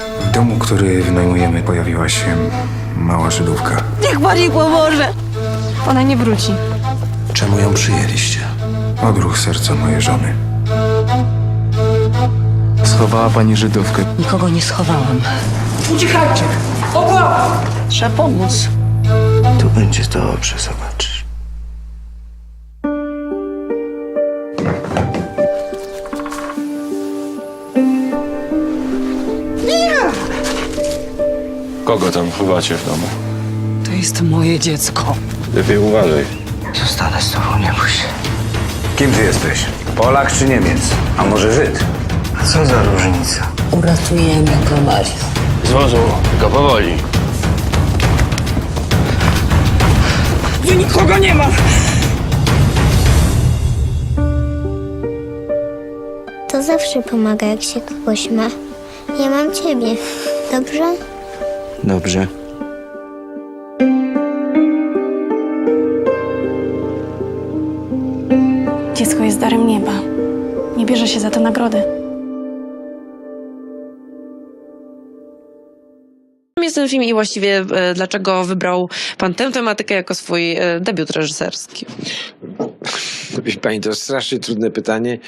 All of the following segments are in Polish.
W domu, który wynajmujemy, pojawiła się mała Żydówka. Niech pani pomoże! Ona nie wróci. Czemu ją przyjęliście? Odruch serca mojej żony. Schowała pani Żydówkę. Nikogo nie schowałam. Trzeba pomóc. Tu będzie dobrze, zobaczysz. Kogo tam chowacie w domu? To jest moje dziecko. Lepiej uważaj. Zostanę z tobą, nie bój się. Kim ty jesteś? Polak czy Niemiec? A może Żyd? A co za różnica? Uratujemy go, Mario. Z wozu, tylko powoli. Tu nikogo nie ma! To zawsze pomaga, jak się kogoś ma. Ja mam ciebie. Dobrze? Dobrze. Dziecko jest darem nieba. Nie bierze się za to nagrody. Czym jest ten film i właściwie e, dlaczego wybrał pan tę tematykę jako swój e, debiut reżyserski? Wie Pani, to strasznie trudne pytanie,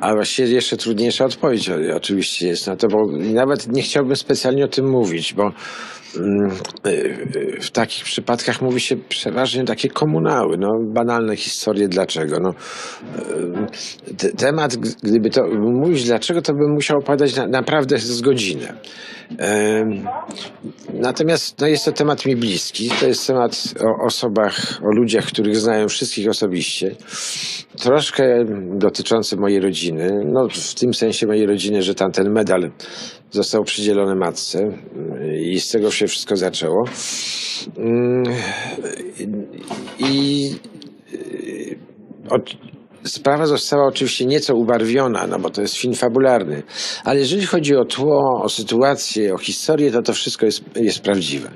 a właściwie jeszcze trudniejsza odpowiedź oczywiście jest na to, bo nawet nie chciałbym specjalnie o tym mówić, bo mm, y, w takich przypadkach mówi się przeważnie takie komunały, no banalne historie dlaczego. No, y, te- temat, gdyby to mówić dlaczego, to bym musiał opowiadać na, naprawdę z godzinę. Em, Natomiast no jest to temat mi bliski. To jest temat o osobach, o ludziach, których znają wszystkich osobiście. Troszkę dotyczący mojej rodziny. No, w tym sensie mojej rodziny, że tamten medal został przydzielony matce i z tego się wszystko zaczęło. Mm, I Sprawa została oczywiście nieco ubarwiona, no bo to jest film fabularny, ale jeżeli chodzi o tło, o sytuację, o historię, to to wszystko jest, jest prawdziwe.